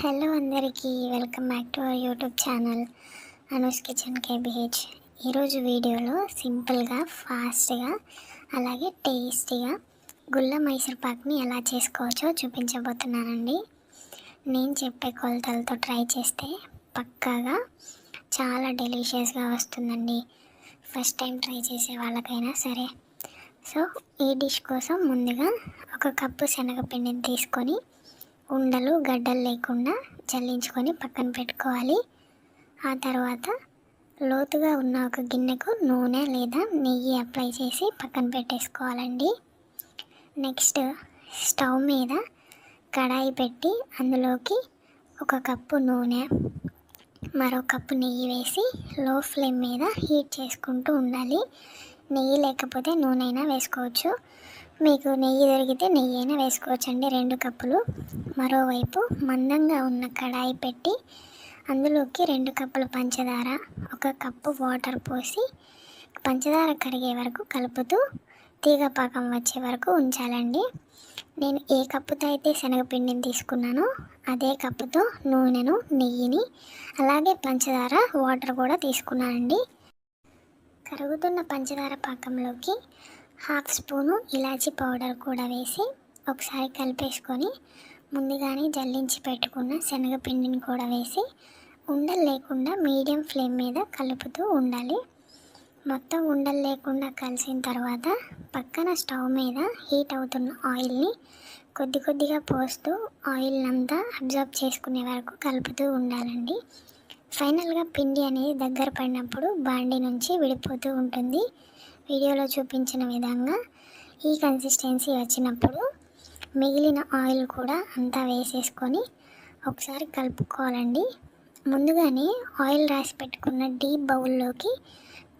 Hello అందరికీ welcome back to our YouTube channel Anu's kitchen KBH ఈరోజు వీడియోలో సింపుల్గా ఫాస్ట్గా అలాగే టేస్టీగా గుల్ల మైసూర్ పాక్ని ఎలా చేసుకోవచ్చో చూపించబోతున్నానండి. నేను చెప్పే కొలతలతో ట్రై చేస్తే పక్కాగా చాలా డెలిషియస్గా వస్తుందండి. ఫస్ట్ టైం ట్రై చేసే వాళ్ళకైనా సరే. సో ఈ డిష్ కోసం ముందుగా ఒక కప్పు శనగపిండిని తీసుకొని ఉండలు గడ్డలు లేకుండా చల్లించుకొని పక్కన పెట్టుకోవాలి. ఆ తర్వాత లోతుగా ఉన్న ఒక గిన్నెకు నూనె లేదా నెయ్యి అప్లై చేసి పక్కన పెట్టేసుకోవాలండి. నెక్స్ట్ స్టవ్ మీద కడాయి పెట్టి అందులోకి ఒక కప్పు నూనె మరో కప్పు నెయ్యి వేసి లో ఫ్లేమ్ మీద హీట్ చేసుకుంటూ ఉండాలి. నెయ్యి లేకపోతే నూనె అయినా వేసుకోవచ్చు. మీకు నెయ్యి దొరికితే నెయ్యి అయినా వేసుకోవచ్చండి. రెండు కప్పులు. మరోవైపు మందంగా ఉన్న కడాయి పెట్టి అందులోకి రెండు కప్పులు పంచదార ఒక కప్పు వాటర్ పోసి పంచదార కరిగే వరకు కలుపుతూ తీగ పాకం వచ్చే వరకు ఉంచాలండి. నేను ఏ కప్పుతో అయితే శనగపిండిని తీసుకున్నానో అదే కప్పుతో నూనెను నెయ్యిని అలాగే పంచదార వాటర్ కూడా తీసుకున్నానండి. కరుగుతున్న పంచదార పాకంలోకి హాఫ్ స్పూను ఇలాచీ పౌడర్ కూడా వేసి ఒకసారి కలిపేసుకొని ముందుగానే జల్లించి పెట్టుకున్న శనగపిండిని కూడా వేసి ఉండలు లేకుండా మీడియం ఫ్లేమ్ మీద కలుపుతూ ఉండాలి. మొత్తం ఉండలు లేకుండా కలిసిన తర్వాత పక్కన స్టవ్ మీద హీట్ అవుతున్న ఆయిల్ని కొద్ది కొద్దిగా పోస్తూ ఆయిల్ అంతా అబ్జర్వ్ చేసుకునే వరకు కలుపుతూ ఉండాలండి. ఫైనల్గా పిండి అనేది దగ్గర పడినప్పుడు బాండి నుంచి విడిపోతూ ఉంటుంది. వీడియోలో చూపించిన విధంగా ఈ కన్సిస్టెన్సీ వచ్చినప్పుడు మిగిలిన ఆయిల్ కూడా అంతా వేసేసుకొని ఒకసారి కలుపుకోవాలండి. ముందుగానే ఆయిల్ రాసి పెట్టుకున్న డీప్ బౌల్లోకి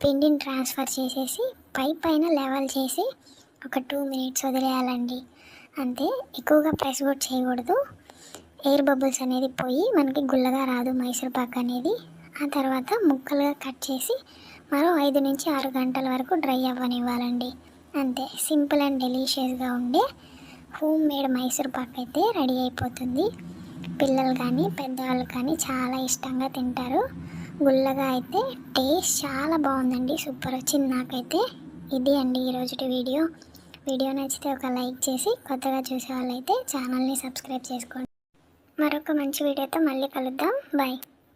పిండిని ట్రాన్స్ఫర్ చేసేసి పై పైన లెవెల్ చేసి ఒక టూ మినిట్స్ వదిలేయాలండి. అంతే ఎక్కువగా ప్రెస్ కూడా చేయకూడదు. ఎయిర్ బబుల్స్ అనేది పోయి మనకి గుల్లగా రాదు మైసూర్ పాక్ అనేది. ఆ తర్వాత ముక్కలుగా కట్ చేసి మరో ఐదు నుంచి ఆరు గంటల వరకు డ్రై అవ్వనివ్వాలండి. అంతే సింపుల్ అండ్ డెలీషియస్గా ఉండే హోమ్ మేడ్ మైసూర్ పాక్ అయితే రెడీ అయిపోతుంది. పిల్లలు కానీ పెద్దవాళ్ళు కానీ చాలా ఇష్టంగా తింటారు. గుల్లగా అయితే టేస్ట్ చాలా బాగుందండి సూపర్ వచ్చింది నాకైతే. ఇది అండి ఈరోజుటి వీడియో. వీడియో నచ్చితే ఒక లైక్ చేసి కొత్తగా చూసే వాళ్ళైతే ఛానల్ని సబ్స్క్రైబ్ చేసుకోండి. మరొక మంచి వీడియోతో మళ్ళీ కలుద్దాం. బాయ్.